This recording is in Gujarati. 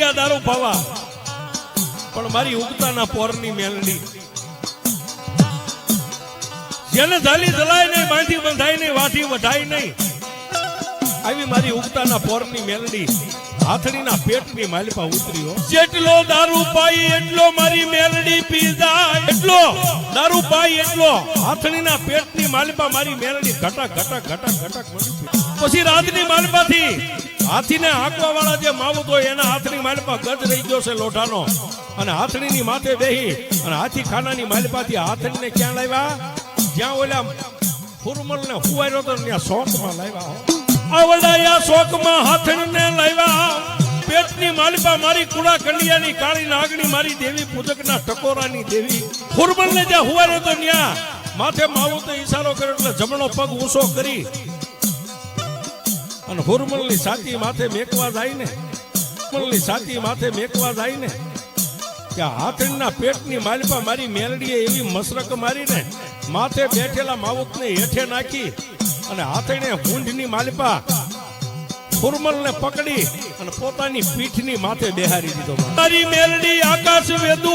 ગયા દારૂ પણ મારી ઉગતાના પોરની મેલડી. જેને ઝાલી જલાય નહીં, બાંધી બંધાય નહીં વાથી વધાય નહીં. આવી મારી ઉગતાના પોરની મેલડી. હાથડીના પેટની માલિપા ઉતરી જેટલો દારૂ પાઈ, એટલો મારી મેલડી પી એટલો દારૂ પાઈ, એટલો હાથડીના પેટની માલિપા મારી મેલડી ઘટક ઘટક ઘટક ઘટક પછી રાતની માલિપાથી હાથીને હાંકવા વાળા જે માવુતો હોય એના હાથની માલપા ગજ રહી ગયો છે લોઢાનો. અને હાથણીની માથે બેહી અને હાથી ખાનાની માલપાથી હાથણીને ક્યાં લાવ્યા? જ્યાં ઓલા ફુરમલ ને હુવાર્યો તો ત્યાં શોખમાં લાવ્યા. આવડાયા શોખમાં હાથણીને લાવ્યા. પેટની માલિપા મારી કુડા કંડિયાની કાળી નાગણી મારી દેવી પૂજકના ટકોરાની દેવી. ફુરમલ ને જ્યાં હુવાયો તો ત્યાં માથે માવું ઈશારો કર્યો એટલે જમણો પગ ઊંચો કરી અને હુરમલની છાતી માથે મેકવા જાય ને હુરમલની છાતી માથે મેકવા જાય ને કે હાથણીના પેટની માલપા મારી મેલડીએ એવી મસરક મારીને માથે બેઠેલા માવુતને હેઠે નાખી અને હાથણે હુંઢની માલિપા ફુરમલને પકડી અને પોતાની પીઠની માથે બેહારી દીધો. મારી મેલડી આકાશ વેદુ